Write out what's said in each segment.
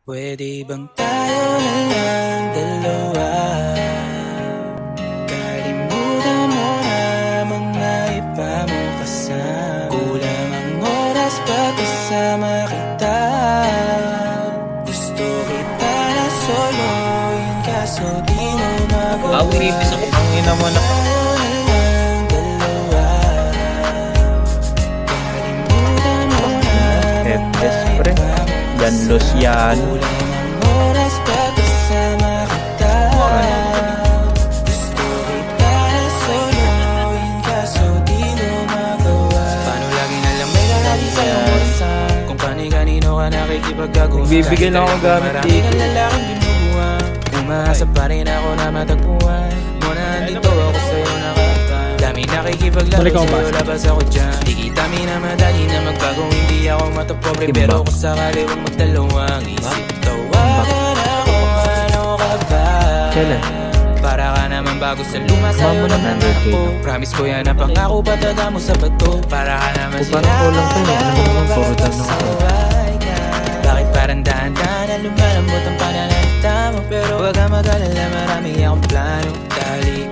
Pwede bang tayo na lang dalawa? Kalimutan mo na mga iba mo kasama Kulang ang oras pagkasama kita Gusto kita na solo Yun kaso di mo magawa umipis ako. Ang ina mo na. Mo Yan, oras pagkasama kita Gusto kita na di mo magawa Paano lagi na lang may lalaki sa'yo murasan Kung kani-kanino ka nakikipagkaguhan Bibigyan ako gamit lalaking binubuhan Umaasa pa rin ako na matagpuan nakikipaglaro sa'yo labas ako dyan. Di kita minamadali na magbago Hindi ako matapobre. Pero kung sakali huwag magdalawang isip Tawagan ako ano ka ba? Kailan? Para ka naman bago sa luma sa'yo lang naman, ako Promise ko yan na pangako pataga mo sa bato. Para ka naman Kung parang kulang to, no? Ano naman, puro down na ako. Bakit parang dahan-dahan na lumalambot ang pananalita mo? Pero wag ka mag-alala marami akong plano. Talikuran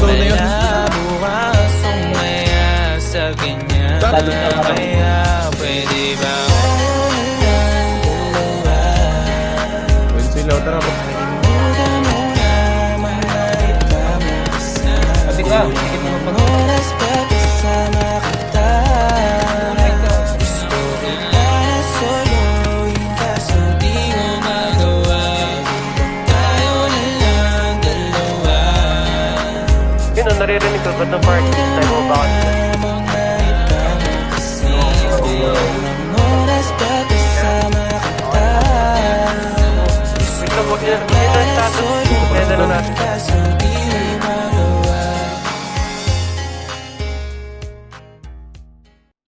mo na yun. Bukas umaya sa ako. Kaya pwede ba yun, ang naririnig ko, ba't na-park this time o oh, bakit? Wait lang, huwag niya. Wait lang, status. Pwede na natin.